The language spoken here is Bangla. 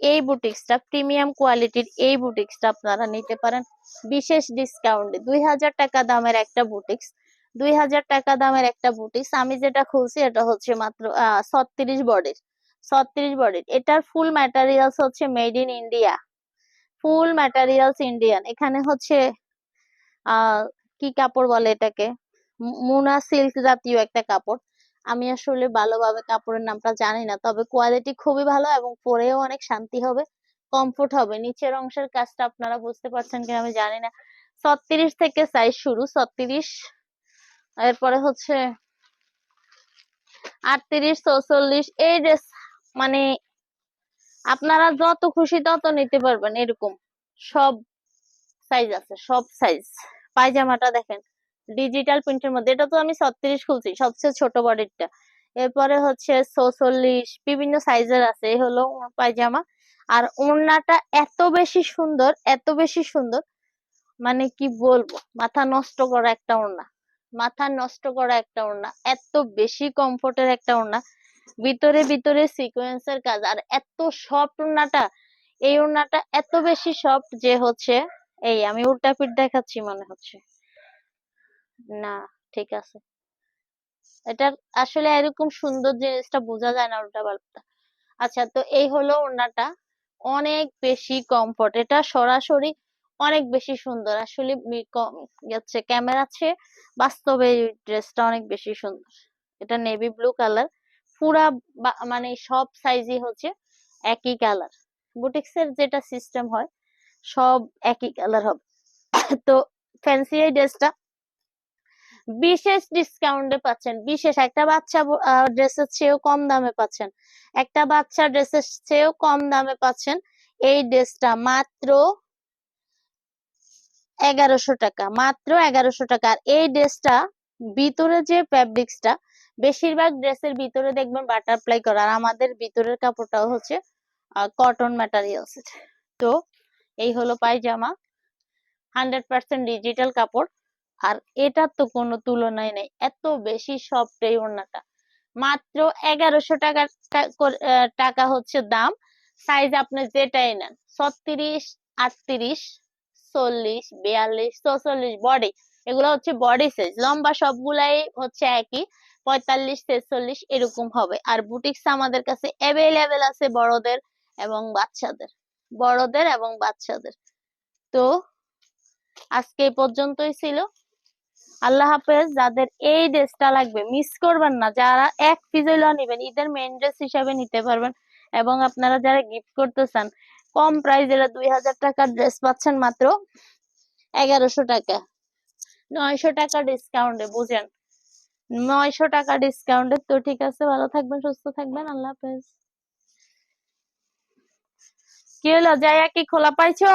এই বুটিক্সটা প্রিমিয়াম কোয়ালিটির এই বুটিক্সটা আপনারা নিতে পারেন। বিশেষ ডিসকাউন্টে দুই হাজার টাকা দামের একটা বুটিক্স দুই হাজার টাকা দামের একটা বুটিক্স আমি যেটা খুলছি এটা হচ্ছে মাত্র ছত্রিশ বডির। ছত্রিশ বডির। এটার ফুল ম্যাটেরিয়ালস হচ্ছে made in India full materials Indian এখানে হচ্ছে কি কাপড় বলে এটাকে? মুনা সিল্ক জাতীয় একটা কাপড়। আমি আসলে ভালোভাবে কাপড়ের নামটা জানি না, তবে কোয়ালিটি খুবই ভালো এবং পরেও অনেক শান্তি হবে কমফোর্ট হবে। নিচের অংশের কাজটা আপনারা বুঝতে পারছেন কিনা আমি জানি না। ছত্রিশ থেকে সাইজ শুরু, ছত্রিশ। এরপরে হচ্ছে আটত্রিশ, চৌচল্লিশ, এই ড্রেস মানে আপনারা যত খুশি তত নিতে পারবেন, এরকম। সব সাইজ আছে, সব সাইজ পায়জামাটা দেখেন। ডিজিটাল প্রিন্টের মধ্যে। এটা তো আমি ছত্রিশ খুলছি, সবচেয়ে ছোট বডিরটা এরপরে হচ্ছে চৌচল্লিশ বিভিন্ন সাইজের আছে। এই হলো পায়জামা। আর ওড়নাটা এত বেশি সুন্দর, এত বেশি সুন্দর মানে কি বলব, মাথা নষ্ট করা একটা ওড়না। মাথা নষ্ট করা একটা ওড়না, এত বেশি কমফোর্টের একটা ওড়না। ভিতরে ভিতরে সিকোয়েন্সের কাজ। আর এত সফট ওড়নাটা, এই ওড়নাটা এত বেশি সফট যে হচ্ছে, এই আমি উল্টা পিঠ দেখাচ্ছি মনে হচ্ছে। না, ঠিক আছে। এটা আসলে এরকম সুন্দর জিনিসটা বোঝা যায় না উল্টা পাল্টা আচ্ছা তো এই হলো ওড়নাটা। অনেক বেশি কমফোর্ট এটা সরাসরি অনেক বেশি সুন্দর। আসলে হচ্ছে ক্যামেরা চেয়ে বাস্তবে ড্রেসটা অনেক বেশি সুন্দর। এটা নেভি ব্লু কালার পুরা মানে সব সাইজই হচ্ছে একই কালার বুটিক্সের যেটা সিস্টেম হয়, সব একই কালার হবে। তো ফ্যান্সি এই ড্রেসটা বিশেষ ডিসকাউন্টে পাচ্ছেন। বিশেষ একটা বাচ্চা ড্রেসের চেয়েও কম দামে পাচ্ছেন। একটা বাচ্চা ড্রেসের চেয়েও কম দামে পাচ্ছেন এই ড্রেসটা মাত্র এগারোশো টাকা, মাত্র এগারোশো টাকা। আর এই ড্রেসটা ভিতরে যে ফ্যাব্রিক্সটা বেশিরভাগ ড্রেসের ভিতরে দেখবেন বাটারফ্লাই করা আর আমাদের ভিতরের কাপড়টাও হচ্ছে কটন ম্যাটেরিয়ালস তো এই হলো পায়জামা। হান্ড্রেড পার্সেন্ট ডিজিটাল কাপড়। আর এটার তো কোনো তুলনাই নেই। এত বেশি সফট এই ওড়নাটা। মাত্র এগারোশো টাকা টাকা হচ্ছে দাম। সাইজ আপনি যেটাই নেন, ছত্রিশ, আটত্রিশ, চল্লিশ, বিয়াল্লিশ, চৌচল্লিশ, বডি, এগুলো হচ্ছে বডি সাইজ লম্বা সবগুলাই হচ্ছে একই, পঁয়তাল্লিশ ছেচল্লিশ এরকম হবে। আর বুটিক্স আমাদের কাছে অ্যাভেলেবেল আছে বড়দের এবং বাচ্চাদের। বড়দের এবং বাচ্চাদের। তো আজকে এই পর্যন্তই ছিল। আল্লাহ হাফেজ, যাদের এই ড্রেসটা লাগবে মিস করবেন না। যারা এক পিস হইলেও নিবেন, ঈদের মেন ড্রেস হিসাবে নিতে পারবেন। এবং আপনারা যারা গিফট করতে চান, কম প্রাইজের দুই হাজার টাকার ড্রেস পাচ্ছেন মাত্র এগারোশো টাকা। নয়শো টাকা ডিসকাউন্টে বুঝেন? নয়শো টাকা ডিসকাউন্টে তো ঠিক আছে, ভালো থাকবেন, সুস্থ থাকবেন, আল্লাহ হাফেজ। কি হলো যাইয়া কি খোলা পাইছো?